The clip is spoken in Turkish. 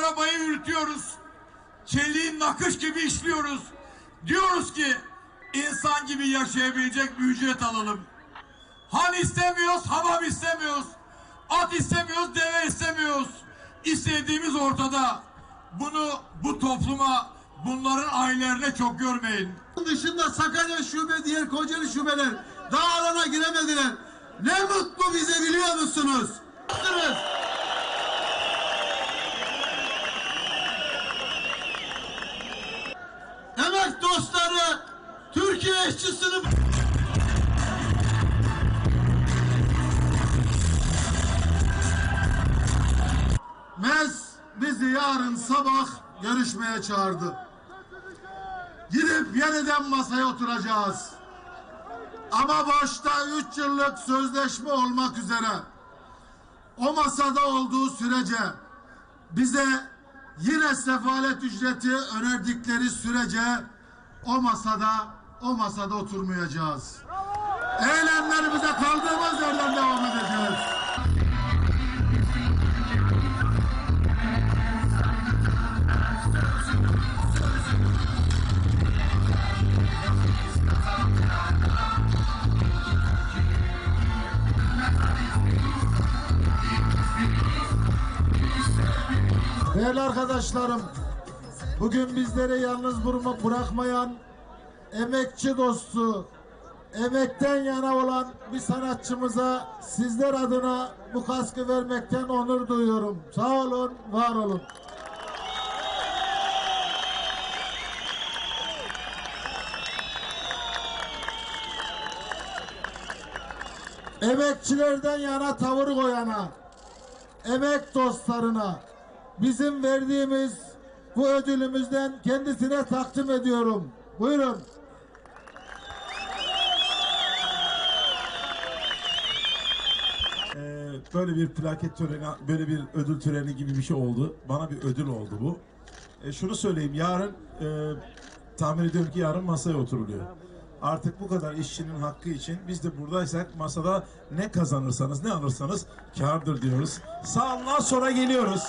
Arabayı üretiyoruz. Çeliğin nakış gibi işliyoruz. Diyoruz ki insan gibi yaşayabilecek bir ücret alalım. Han istemiyoruz, hamam istemiyoruz. At istemiyoruz, deve istemiyoruz. İstediğimiz ortada. Bunu bu topluma, bunların ailelerine çok görmeyin. Dışında Sakarya şube, diğer Kocaeli şubeler daha alana giremediler. Ne mutlu bize biliyor? Musunuz? Emek dostları, Türkiye işçisini MES bizi yarın sabah görüşmeye çağırdı. Gidip yeniden masaya oturacağız. Ama başta üç yıllık sözleşme olmak üzere o masada olduğu sürece bize yine sefalet ücreti önerdikleri sürece o masada o masada oturmayacağız. Eylemlerimize kaldığımız yerden devam edeceğiz. Değerli arkadaşlarım, bugün bizleri yalnız bırakma- bırakmayan emekçi dostu, emekten yana olan bir sanatçımıza sizler adına bu kaskı vermekten onur duyuyorum. Sağ olun, var olun. Emekçilerden yana tavır koyana, emek dostlarına bizim verdiğimiz bu ödülümüzden kendisine takdim ediyorum. Buyurun. Ee, böyle bir plaket töreni, böyle bir ödül töreni gibi bir şey oldu. Bana bir ödül oldu bu. Ee, şunu söyleyeyim, yarın e, tahmin ediyorum ki yarın masaya oturuluyor. Artık bu kadar işçinin hakkı için biz de buradaysak masada ne kazanırsanız ne alırsanız kârdır diyoruz. Sağ olun, az sonra geliyoruz.